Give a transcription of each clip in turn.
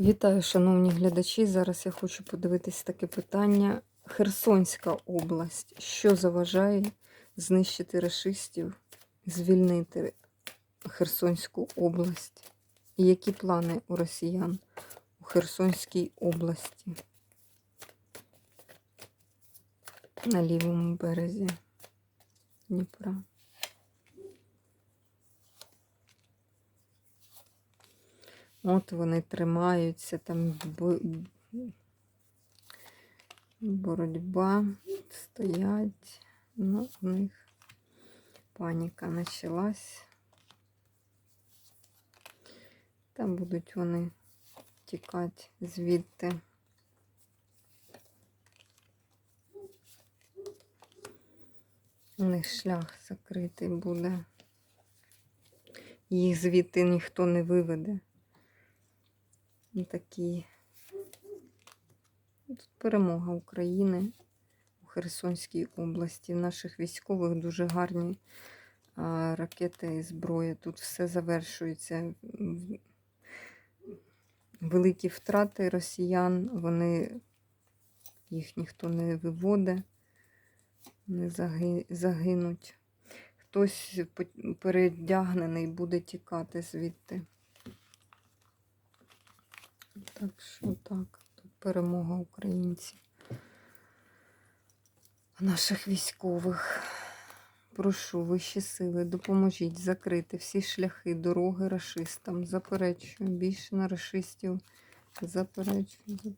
Вітаю, шановні глядачі. Зараз я хочу подивитись таке питання. Херсонська область. Що заважає знищити рашистів, звільнити Херсонську область? І які плани у росіян у Херсонській області? На лівому березі Дніпра. От вони тримаються, там боротьба, стоять. Ну, в них паніка почалась. Там будуть вони тікати звідти. У них шлях закритий буде. Їх звідти ніхто не виведе. І такі. Тут перемога України у Херсонській області. В наших військових дуже гарні ракети і зброя. Тут все завершується. Великі втрати росіян, вони їх ніхто не виводить, не заги- загинуть. Хтось передягнений буде тікати звідти. Так що так, тут перемога українців. Наших військових. Прошу вищі сили, допоможіть закрити всі шляхи, дороги рашистам. Заперечую. Більше на рашистів. Заперечую.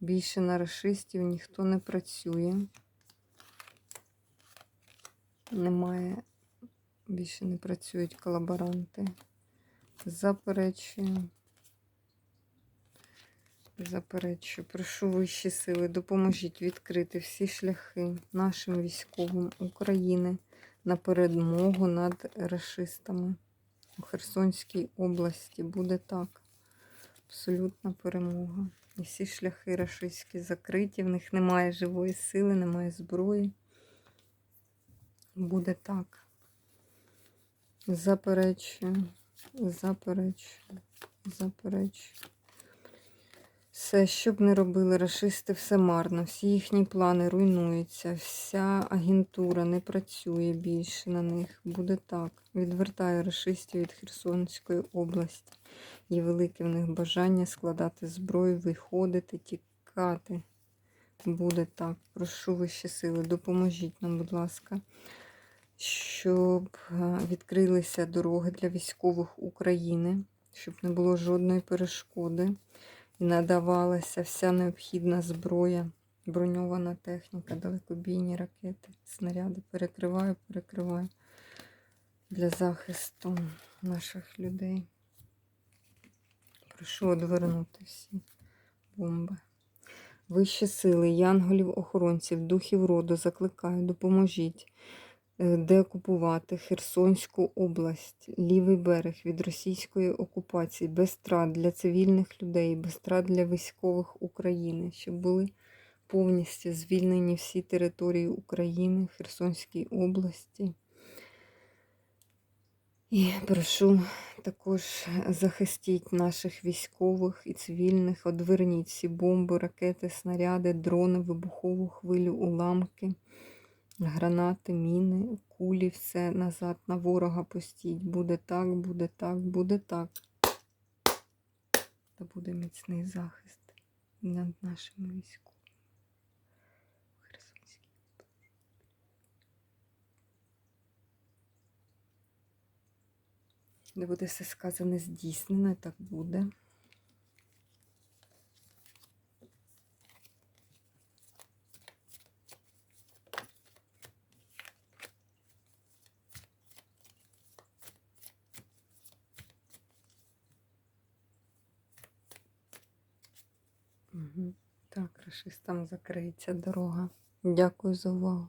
Більше на рашистів ніхто не працює. Немає. Більше не працюють колаборанти. Заперечую. Заперечую, прошу вищі сили, допоможіть відкрити всі шляхи нашим військовим України на перемогу над расистами у Херсонській області. Буде так. Абсолютна перемога. І всі шляхи рашистські закриті, в них немає живої сили, немає зброї. Буде так. Заперечую, заперечую, заперечую. Все, що б не робили рашисти, все марно. Всі їхні плани руйнуються. Вся агентура не працює більше на них. Буде так. Відвертає рашистів від Херсонської області. Є велике в них бажання складати зброю, виходити, тікати. Буде так. Прошу вищі сили, допоможіть нам, будь ласка, щоб е, відкрилися дороги для військових України, щоб не було жодної перешкоди надавалася вся необхідна зброя, броньована техніка, далекобійні ракети, снаряди. Перекриваю, перекриваю для захисту наших людей. Прошу одвернути всі бомби. Вищі сили, янголів, охоронців, духів роду закликаю, допоможіть е, деокупувати Херсонську область, лівий берег від російської окупації, без страт для цивільних людей, без страт для військових України, щоб були повністю звільнені всі території України, Херсонській області. І прошу також захистіть наших військових і цивільних, одверніть всі бомби, ракети, снаряди, дрони, вибухову хвилю, уламки, гранати, міни, кулі, все назад на ворога постіть. Буде так, буде так, буде так. Та буде міцний захист над нашими військовими. Де буде все сказане здійснено, так буде. Угу. Так, рашистам закриється дорога. Дякую за увагу.